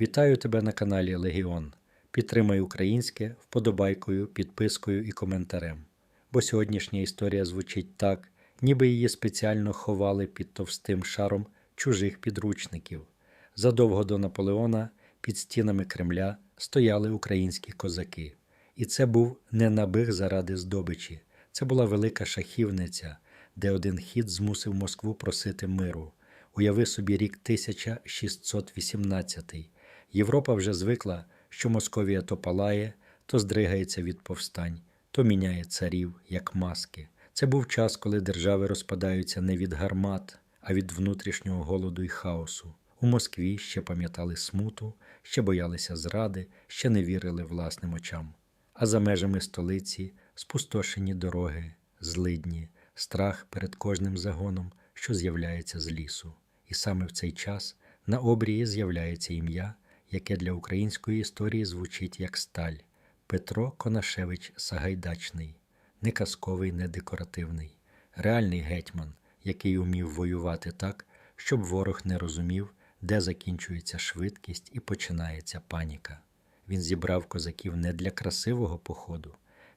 Вітаю тебе на каналі Легіон. Підтримай українське вподобайкою, підпискою і коментарем. Бо сьогоднішня історія звучить так, ніби її спеціально ховали під товстим шаром чужих підручників. Задовго до Наполеона під стінами Кремля стояли українські козаки. І це був не набиг заради здобичі, це була велика шахівниця, де один хід змусив Москву просити миру. Уяви собі рік 1618. Європа вже звикла, що Московія то палає, то здригається від повстань, то міняє царів, як маски. Це був час, коли держави розпадаються не від гармат, а від внутрішнього голоду і хаосу. У Москві ще пам'ятали смуту, ще боялися зради, ще не вірили власним очам. А за межами столиці спустошені дороги, злидні, страх перед кожним загоном, що з'являється з лісу. І саме в цей час на обрії з'являється ім'я, яке для української історії звучить як сталь Петро Конашевич Сагайдачний, не казковий, не декоративний, реальний гетьман, який умів воювати так, щоб ворог не розумів, де закінчується швидкість і починається паніка. Він зібрав козаків не для красивого походу,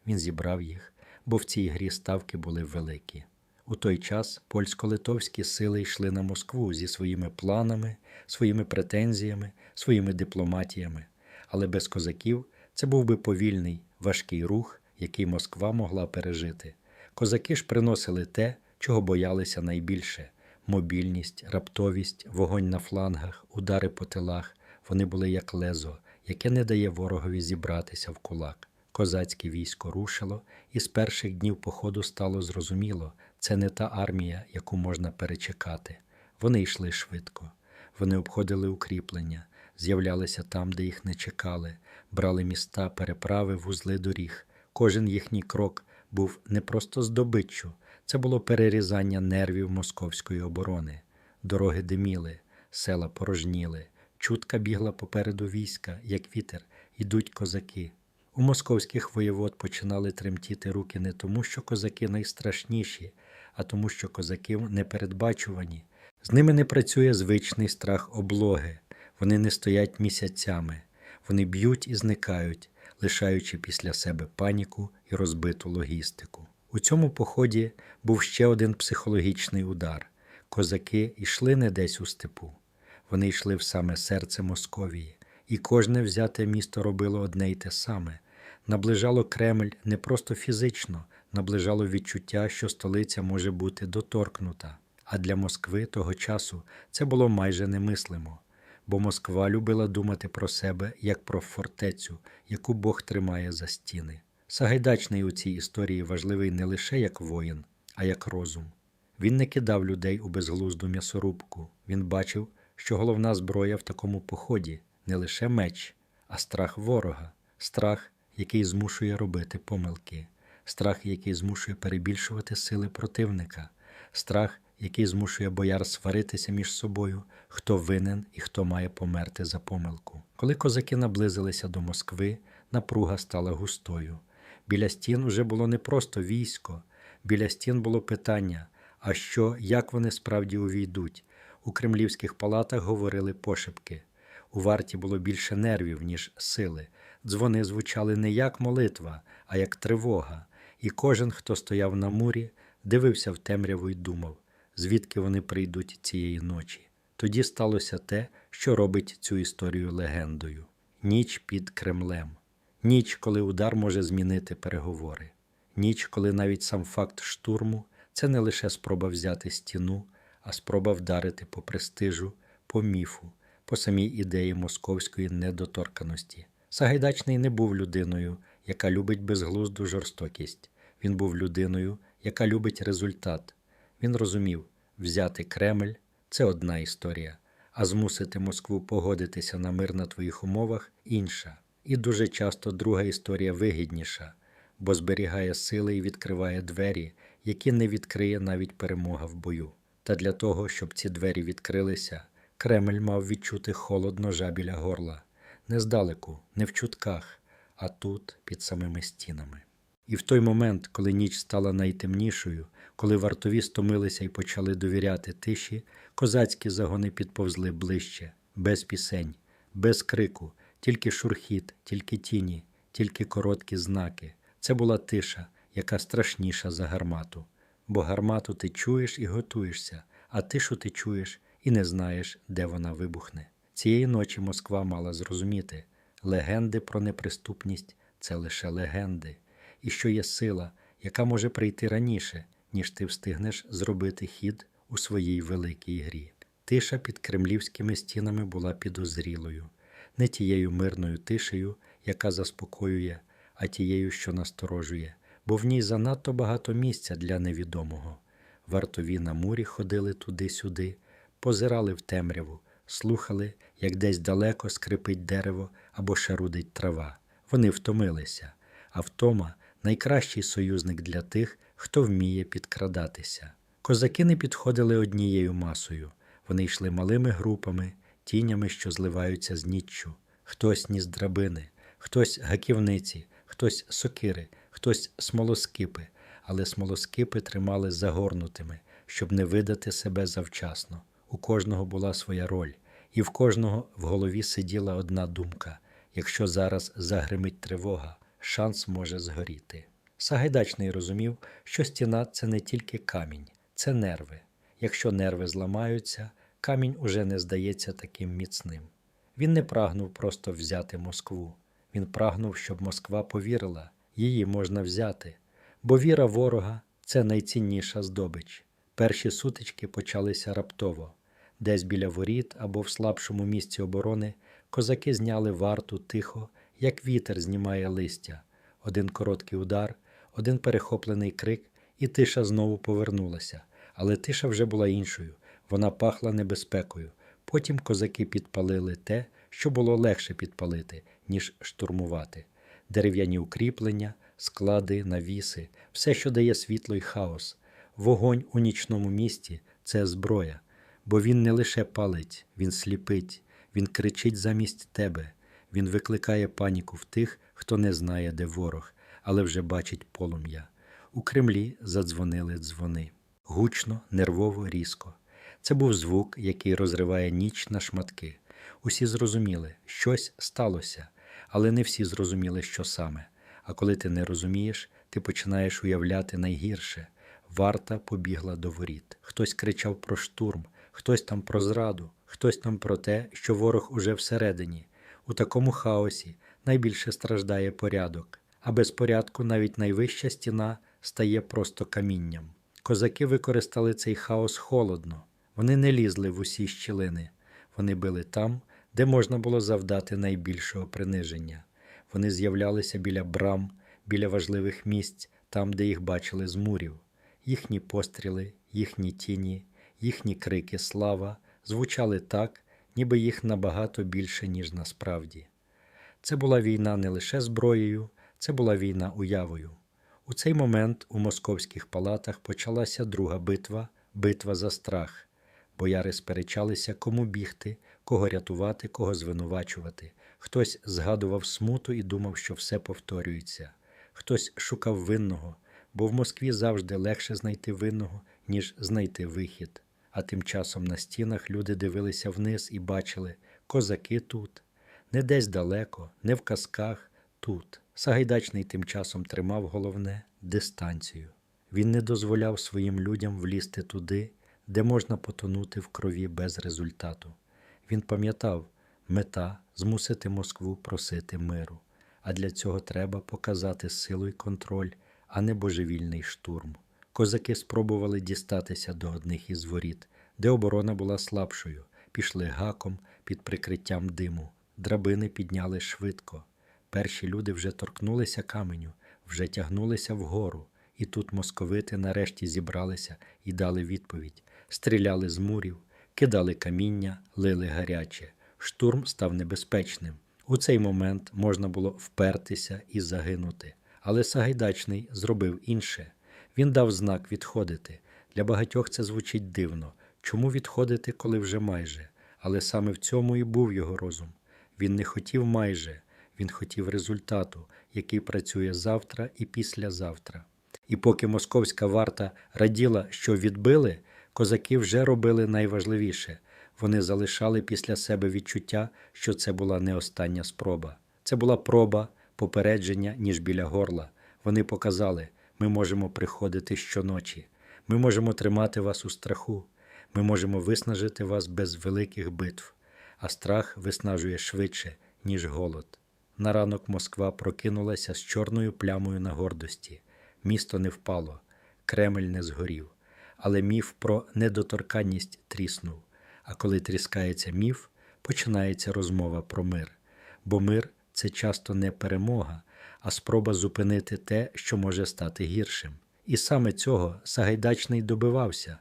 він зібрав їх, бо в цій грі ставки були великі. У той час польсько-литовські сили йшли на Москву зі своїми планами, своїми претензіями, своїми дипломатіями, але без козаків це був би повільний, важкий рух, який Москва могла пережити. Козаки ж приносили те, чого боялися найбільше мобільність, раптовість, вогонь на флангах, удари по тилах. Вони були як лезо, яке не дає ворогові зібратися в кулак. Козацьке військо рушило, і з перших днів походу стало зрозуміло, це не та армія, яку можна перечекати. Вони йшли швидко. Вони обходили укріплення, з'являлися там, де їх не чекали, брали міста, переправи, вузли доріг. Кожен їхній крок був не просто здобиччю, це було перерізання нервів московської оборони. Дороги диміли, села порожніли, чутка бігла попереду війська, як вітер, ідуть козаки. У московських воєвод починали тремтіти руки не тому, що козаки найстрашніші, а тому, що козаки непередбачувані. З ними не працює звичний страх облоги, вони не стоять місяцями, вони б'ють і зникають, лишаючи після себе паніку і розбиту логістику. У цьому поході був ще один психологічний удар. Козаки йшли не десь у степу, вони йшли в саме серце Московії, і кожне взяте місто робило одне й те саме. Наближало Кремль не просто фізично, наближало відчуття, що столиця може бути доторкнута. А для Москви того часу це було майже немислимо, бо Москва любила думати про себе як про фортецю, яку Бог тримає за стіни. Сагайдачний у цій історії важливий не лише як воїн, а як розум. Він не кидав людей у безглузду м'ясорубку. Він бачив, що головна зброя в такому поході не лише меч, а страх ворога, страх, який змушує робити помилки, страх, який змушує перебільшувати сили противника, страх, який змушує бояр сваритися між собою, хто винен і хто має померти за помилку. Коли козаки наблизилися до Москви, напруга стала густою. Біля стін уже було не просто військо, біля стін було питання: а що, як вони справді увійдуть? У кремлівських палатах говорили пошепки. У варті було більше нервів, ніж сили. Дзвони звучали не як молитва, а як тривога, і кожен, хто стояв на мурі, дивився в темряву й думав, звідки вони прийдуть цієї ночі. Тоді сталося те, що робить цю історію легендою: ніч під Кремлем, ніч, коли удар може змінити переговори, ніч, коли навіть сам факт штурму це не лише спроба взяти стіну, а спроба вдарити по престижу, по міфу, по самій ідеї московської недоторканості. Сагайдачний не був людиною, яка любить безглузду жорстокість. Він був людиною, яка любить результат. Він розумів, взяти Кремль це одна історія, а змусити Москву погодитися на мир на твоїх умовах інша. І дуже часто друга історія вигідніша, бо зберігає сили і відкриває двері, які не відкриє навіть перемога в бою. Та для того, щоб ці двері відкрилися, Кремль мав відчути холод ножа біля горла, не здалеку, не в чутках, а тут, під самими стінами. І в той момент, коли ніч стала найтемнішою, коли вартові стомилися і почали довіряти тиші, козацькі загони підповзли ближче, без пісень, без крику, тільки шурхіт, тільки тіні, тільки короткі знаки. Це була тиша, яка страшніша за гармату. Бо гармату ти чуєш і готуєшся, а тишу ти чуєш і не знаєш, де вона вибухне. Цієї ночі Москва мала зрозуміти легенди про неприступність це лише легенди, і що є сила, яка може прийти раніше, ніж ти встигнеш зробити хід у своїй великій грі. Тиша під кремлівськими стінами була підозрілою, не тією мирною тишею, яка заспокоює, а тією, що насторожує, бо в ній занадто багато місця для невідомого. Вартові на мурі ходили туди-сюди, позирали в темряву, слухали, як десь далеко скрипить дерево або шарудить трава. Вони втомилися, а втома найкращий союзник для тих, хто вміє підкрадатися. Козаки не підходили однією масою, вони йшли малими групами, тінями, що зливаються з ніччю. Хтось ніс драбини, хтось гаківниці, хтось сокири, хтось смолоскипи, але смолоскипи тримали загорнутими, щоб не видати себе завчасно. У кожного була своя роль, і в кожного в голові сиділа одна думка: якщо зараз загримить тривога, шанс може згоріти. Сагайдачний розумів, що стіна це не тільки камінь, це нерви. Якщо нерви зламаються, камінь уже не здається таким міцним. Він не прагнув просто взяти Москву. Він прагнув, щоб Москва повірила, її можна взяти, бо віра ворога це найцінніша здобич. Перші сутички почалися раптово. Десь біля воріт або в слабшому місці оборони козаки зняли варту тихо, як вітер знімає листя. Один короткий удар, один перехоплений крик, і тиша знову повернулася. Але тиша вже була іншою, вона пахла небезпекою. Потім козаки підпалили те, що було легше підпалити, ніж штурмувати. Дерев'яні укріплення, склади, навіси, все, що дає світло й хаос. Вогонь у нічному місті це зброя, бо він не лише палить, він сліпить, він кричить замість тебе, він викликає паніку в тих, хто не знає, де ворог, але вже бачить полум'я. У Кремлі задзвонили дзвони. Гучно, нервово, різко. Це був звук, який розриває ніч на шматки. Усі зрозуміли, щось сталося, але не всі зрозуміли, що саме. А коли ти не розумієш, ти починаєш уявляти найгірше. Варта побігла до воріт. Хтось кричав про штурм, хтось там про зраду, хтось там про те, що ворог уже всередині. У такому хаосі найбільше страждає порядок, а без порядку навіть найвища стіна стає просто камінням. Козаки використали цей хаос холодно. Вони не лізли в усі щілини. Вони били там, де можна було завдати найбільшого приниження. Вони з'являлися біля брам, біля важливих місць, там, де їх бачили з мурів. Їхні постріли, їхні тіні, їхні крики слава звучали так, ніби їх набагато більше, ніж насправді. Це була війна не лише зброєю, це була війна уявою. У цей момент у московських палатах почалася друга битва битва за страх. Бояри сперечалися, кому бігти, кого рятувати, кого звинувачувати. Хтось згадував смуту і думав, що все повторюється. Хтось шукав винного, бо в Москві завжди легше знайти винного, ніж знайти вихід. А тим часом на стінах люди дивилися вниз і бачили козаки тут, не десь далеко, не в казках, тут. Сагайдачний тим часом тримав головне дистанцію. Він не дозволяв своїм людям влізти туди, де можна потонути в крові без результату. Він пам'ятав, мета змусити Москву просити миру, а для цього треба показати силу й контроль, а не божевільний штурм. Козаки спробували дістатися до одних із воріт, де оборона була слабшою, пішли гаком під прикриттям диму, драбини підняли швидко. Перші люди вже торкнулися каменю, вже тягнулися вгору, і тут московити нарешті зібралися і дали відповідь: стріляли з мурів, кидали каміння, лили гаряче. Штурм став небезпечним. У цей момент можна було впертися і загинути. Але Сагайдачний зробив інше. Він дав знак відходити. Для багатьох це звучить дивно. Чому відходити, коли вже майже? Але саме в цьому і був його розум. Він не хотів майже, він хотів результату, який працює завтра і післязавтра. І поки московська варта раділа, що відбили, козаки вже робили найважливіше Вони залишали після себе відчуття, що це була не остання спроба. Це була проба попередження, ніж біля горла. Вони показали, ми можемо приходити щоночі, ми можемо тримати вас у страху, ми можемо виснажити вас без великих битв, а страх виснажує швидше, ніж голод. На ранок Москва прокинулася з чорною плямою на гордості. Місто не впало, Кремль не згорів, але міф про недоторканність тріснув. А коли тріскається міф, починається розмова про мир. Бо мир це часто не перемога, а спроба зупинити те, що може стати гіршим. І саме цього Сагайдачний добивався.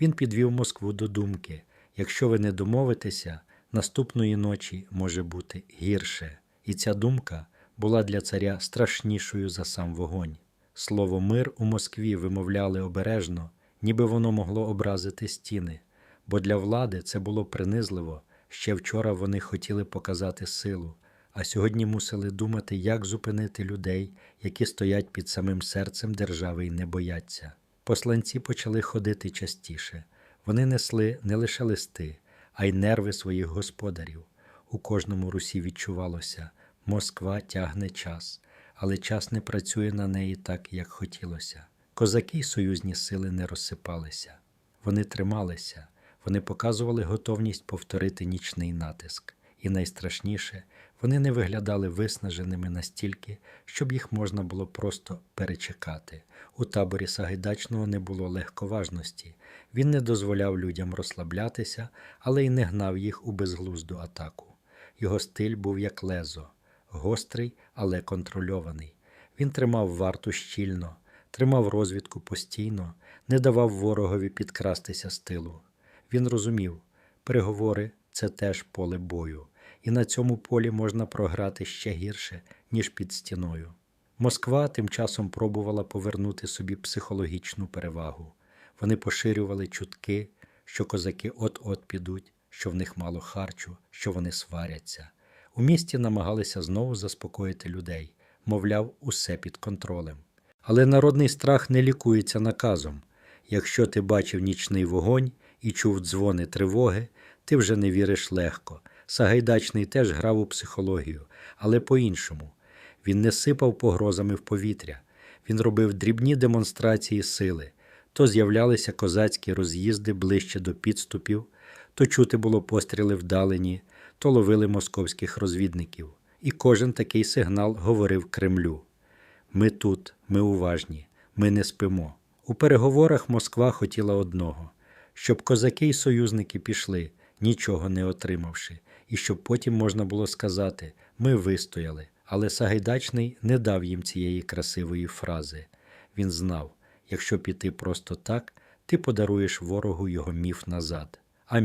Він підвів Москву до думки: якщо ви не домовитеся, наступної ночі може бути гірше. І ця думка була для царя страшнішою за сам вогонь. Слово мир у Москві вимовляли обережно, ніби воно могло образити стіни, бо для влади це було принизливо. Ще вчора вони хотіли показати силу, а сьогодні мусили думати, як зупинити людей, які стоять під самим серцем держави і не бояться. Посланці почали ходити частіше. Вони несли не лише листи, а й нерви своїх господарів. У кожному русі відчувалося, Москва тягне час, але час не працює на неї так, як хотілося. Козаки й союзні сили не розсипалися. Вони трималися, вони показували готовність повторити нічний натиск. І найстрашніше, вони не виглядали виснаженими настільки, щоб їх можна було просто перечекати. У таборі Сагайдачного не було легковажності. Він не дозволяв людям розслаблятися, але й не гнав їх у безглузду атаку. Його стиль був як лезо, гострий, але контрольований. Він тримав варту щільно, тримав розвідку постійно, не давав ворогові підкрастися з тилу. Він розумів, переговори це теж поле бою, і на цьому полі можна програти ще гірше, ніж під стіною. Москва тим часом пробувала повернути собі психологічну перевагу. Вони поширювали чутки, що козаки от-от підуть, що в них мало харчу, що вони сваряться. У місті намагалися знову заспокоїти людей, мовляв, усе під контролем. Але народний страх не лікується наказом. Якщо ти бачив нічний вогонь і чув дзвони тривоги, ти вже не віриш легко. Сагайдачний теж грав у психологію, але по-іншому. Він не сипав погрозами в повітря, він робив дрібні демонстрації сили. То з'являлися козацькі роз'їзди ближче до підступів, то чути було постріли вдалені, то ловили московських розвідників. І кожен такий сигнал говорив Кремлю: Ми тут, ми уважні, ми не спимо. У переговорах Москва хотіла одного щоб козаки й союзники пішли, нічого не отримавши, і щоб потім можна було сказати: ми вистояли. Але Сагайдачний не дав їм цієї красивої фрази. Він знав, якщо піти просто так, ти подаруєш ворогу його міф назад. А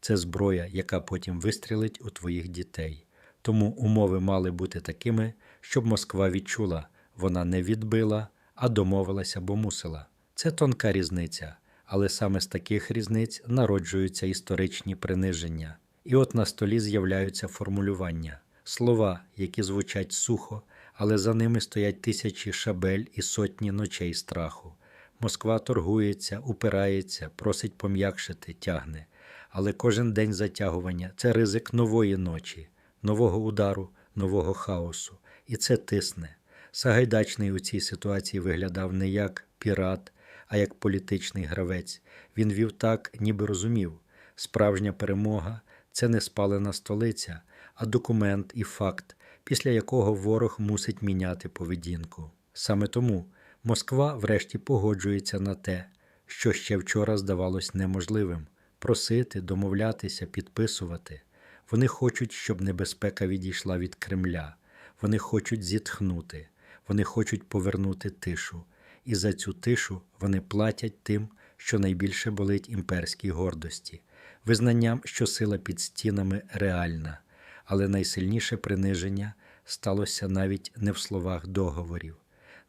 це зброя, яка потім вистрілить у твоїх дітей. Тому умови мали бути такими, щоб Москва відчула, вона не відбила, а домовилася, бо мусила. Це тонка різниця, але саме з таких різниць народжуються історичні приниження. І от на столі з'являються формулювання, слова, які звучать сухо, але за ними стоять тисячі шабель і сотні ночей страху. Москва торгується, упирається, просить пом'якшити, тягне. Але кожен день затягування це ризик нової ночі, нового удару, нового хаосу. І це тисне. Сагайдачний у цій ситуації виглядав не як пірат, а як політичний гравець. Він вів так, ніби розумів. Справжня перемога це не спалена столиця, а документ і факт, після якого ворог мусить міняти поведінку. Саме тому Москва врешті погоджується на те, що ще вчора здавалось неможливим просити, домовлятися, підписувати. Вони хочуть, щоб небезпека відійшла від Кремля. Вони хочуть зітхнути, вони хочуть повернути тишу. І за цю тишу вони платять тим, що найбільше болить імперській гордості, визнанням, що сила під стінами реальна, але найсильніше приниження сталося навіть не в словах договорів.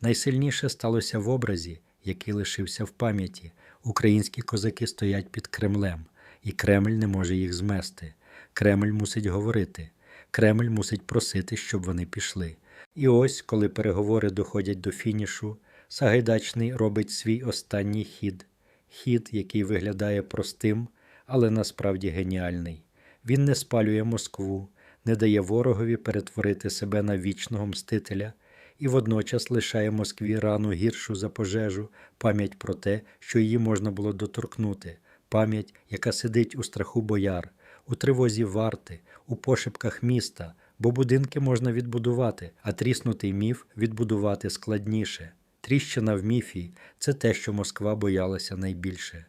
Найсильніше сталося в образі, який лишився в пам'яті. Українські козаки стоять під Кремлем, і Кремль не може їх змести. Кремль мусить говорити, Кремль мусить просити, щоб вони пішли. І ось, коли переговори доходять до фінішу, Сагайдачний робить свій останній хід, хід, який виглядає простим, але насправді геніальний. Він не спалює Москву, не дає ворогові перетворити себе на вічного мстителя і водночас лишає Москві рану гіршу за пожежу, пам'ять про те, що її можна було доторкнути, пам'ять, яка сидить у страху бояр, у тривозі варти, у пошепках міста, бо будинки можна відбудувати, а тріснутий міф відбудувати складніше. Тріщина в міфі це те, що Москва боялася найбільше.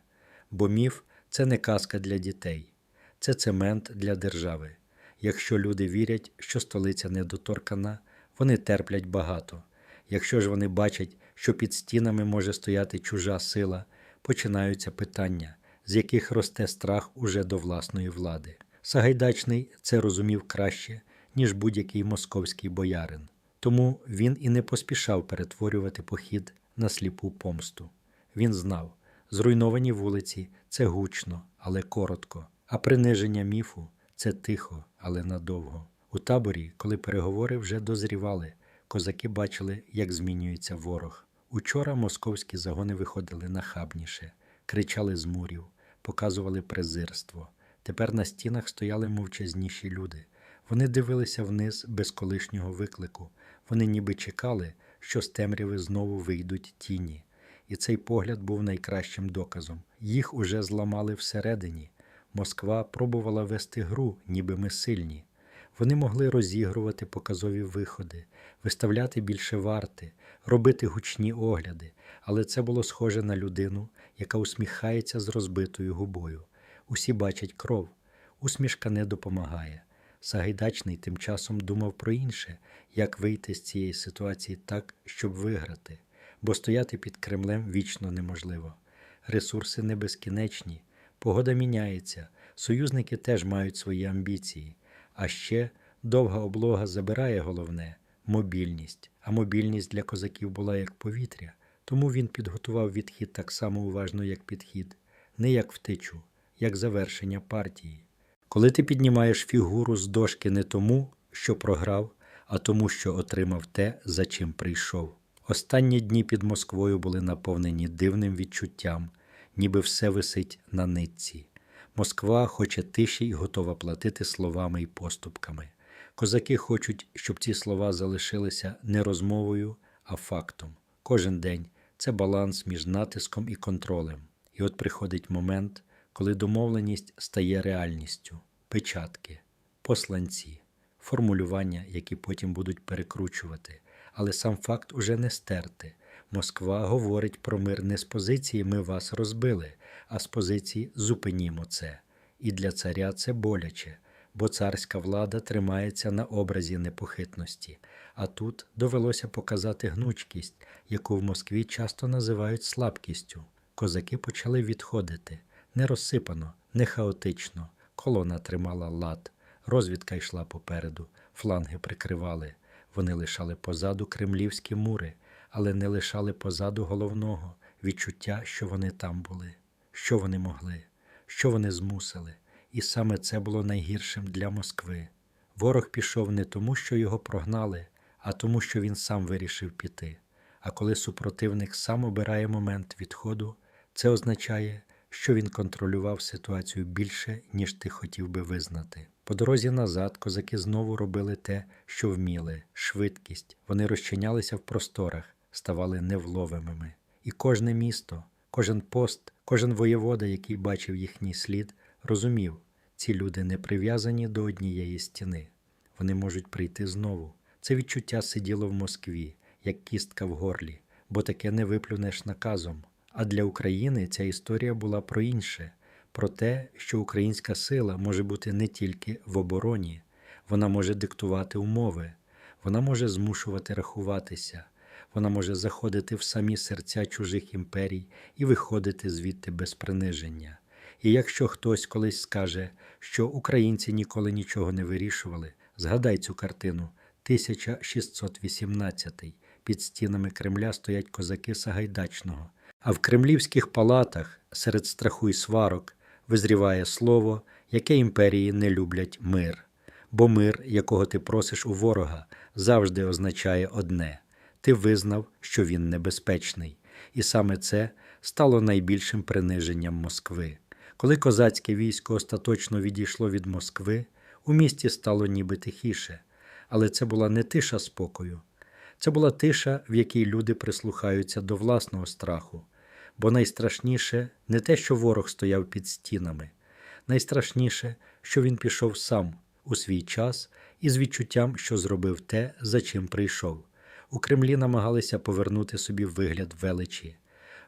Бо міф це не казка для дітей, це цемент для держави. Якщо люди вірять, що столиця недоторкана, вони терплять багато. Якщо ж вони бачать, що під стінами може стояти чужа сила, починаються питання, з яких росте страх уже до власної влади. Сагайдачний це розумів краще, ніж будь-який московський боярин. Тому він і не поспішав перетворювати похід на сліпу помсту. Він знав, зруйновані вулиці це гучно, але коротко, а приниження міфу це тихо, але надовго. У таборі, коли переговори вже дозрівали, козаки бачили, як змінюється ворог. Учора московські загони виходили нахабніше, кричали з мурів, показували презирство. Тепер на стінах стояли мовчазніші люди. Вони дивилися вниз без колишнього виклику. Вони ніби чекали, що з темряви знову вийдуть тіні. І цей погляд був найкращим доказом. Їх уже зламали всередині. Москва пробувала вести гру, ніби ми сильні. Вони могли розігрувати показові виходи, виставляти більше варти, робити гучні огляди, але це було схоже на людину, яка усміхається з розбитою губою. Усі бачать кров, усмішка не допомагає. Сагайдачний тим часом думав про інше, як вийти з цієї ситуації так, щоб виграти, бо стояти під Кремлем вічно неможливо. Ресурси не безкінечні, погода міняється, союзники теж мають свої амбіції. А ще довга облога забирає головне мобільність. А мобільність для козаків була як повітря, тому він підготував відхід так само уважно, як підхід, не як втечу, як завершення партії. Коли ти піднімаєш фігуру з дошки не тому, що програв, а тому, що отримав те, за чим прийшов. Останні дні під Москвою були наповнені дивним відчуттям, ніби все висить на нитці. Москва хоче тиші і готова платити словами і поступками. Козаки хочуть, щоб ці слова залишилися не розмовою, а фактом. Кожен день це баланс між натиском і контролем. І от приходить момент, коли домовленість стає реальністю, печатки, посланці, формулювання, які потім будуть перекручувати. Але сам факт уже не стерти. Москва говорить про мир не з позиції ми вас розбили, а з позиції зупинімо це. І для царя це боляче, бо царська влада тримається на образі непохитності. А тут довелося показати гнучкість, яку в Москві часто називають слабкістю. Козаки почали відходити не розсипано, не хаотично. Колона тримала лад, розвідка йшла попереду, фланги прикривали. Вони лишали позаду кремлівські мури, але не лишали позаду головного відчуття, що вони там були, що вони могли, що вони змусили. І саме це було найгіршим для Москви. Ворог пішов не тому, що його прогнали, а тому, що він сам вирішив піти. А коли супротивник сам обирає момент відходу, це означає, що він контролював ситуацію більше, ніж ти хотів би визнати. По дорозі назад козаки знову робили те, що вміли швидкість. Вони розчинялися в просторах, ставали невловимими. І кожне місто, кожен пост, кожен воєвода, який бачив їхній слід, розумів, ці люди не прив'язані до однієї стіни. Вони можуть прийти знову. Це відчуття сиділо в Москві, як кістка в горлі, бо таке не виплюнеш наказом. А для України ця історія була про інше, про те, що українська сила може бути не тільки в обороні, вона може диктувати умови, вона може змушувати рахуватися, вона може заходити в самі серця чужих імперій і виходити звідти без приниження. І якщо хтось колись скаже, що українці ніколи нічого не вирішували, згадай цю картину 1618 під стінами Кремля стоять козаки Сагайдачного. А в кремлівських палатах серед страху й сварок визріває слово, яке імперії не люблять мир. Бо мир, якого ти просиш у ворога, завжди означає одне ти визнав, що він небезпечний, і саме це стало найбільшим приниженням Москви. Коли козацьке військо остаточно відійшло від Москви, у місті стало ніби тихіше, але це була не тиша спокою. Це була тиша, в якій люди прислухаються до власного страху. Бо найстрашніше не те, що ворог стояв під стінами, найстрашніше, що він пішов сам у свій час і з відчуттям, що зробив те, за чим прийшов. У Кремлі намагалися повернути собі вигляд величі,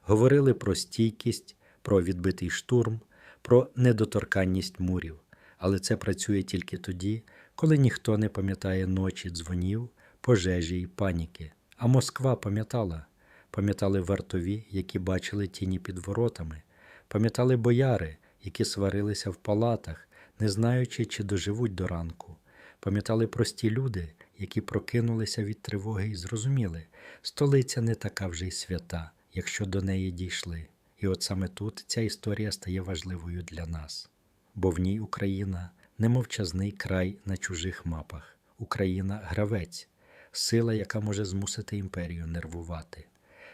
говорили про стійкість, про відбитий штурм, про недоторканність мурів. Але це працює тільки тоді, коли ніхто не пам'ятає ночі дзвонів, пожежі й паніки. А Москва пам'ятала, пам'ятали вартові, які бачили тіні під воротами, пам'ятали бояри, які сварилися в палатах, не знаючи, чи доживуть до ранку. Пам'ятали прості люди, які прокинулися від тривоги і зрозуміли, столиця не така вже й свята, якщо до неї дійшли. І от саме тут ця історія стає важливою для нас, бо в ній Україна не мовчазний край на чужих мапах, Україна гравець, сила, яка може змусити імперію нервувати,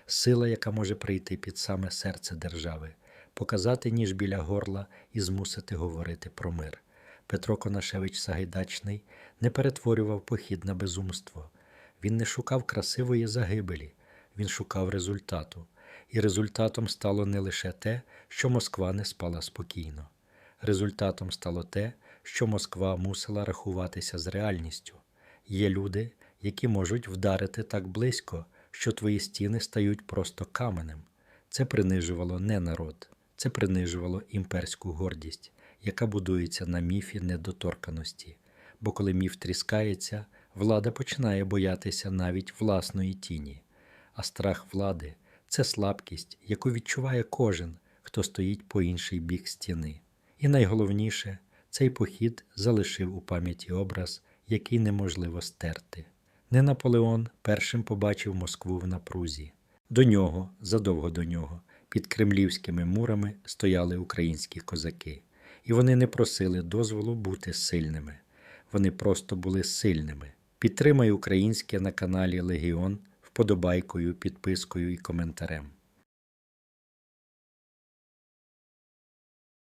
сила, яка може прийти під саме серце держави, показати ніж біля горла і змусити говорити про мир. Петро Конашевич Сагайдачний не перетворював похід на безумство. Він не шукав красивої загибелі, він шукав результату. І результатом стало не лише те, що Москва не спала спокійно. Результатом стало те, що Москва мусила рахуватися з реальністю. Є люди, які можуть вдарити так близько, що твої стіни стають просто каменем. Це принижувало не народ, це принижувало імперську гордість, яка будується на міфі недоторканості. Бо коли міф тріскається, влада починає боятися навіть власної тіні, а страх влади це слабкість, яку відчуває кожен, хто стоїть по інший бік стіни. І найголовніше, цей похід залишив у пам'яті образ, який неможливо стерти. Не Наполеон першим побачив Москву в напрузі. До нього, задовго до нього, під кремлівськими мурами стояли українські козаки, і вони не просили дозволу бути сильними. Вони просто були сильними. Підтримай українське на каналі Легіон вподобайкою, підпискою і коментарем.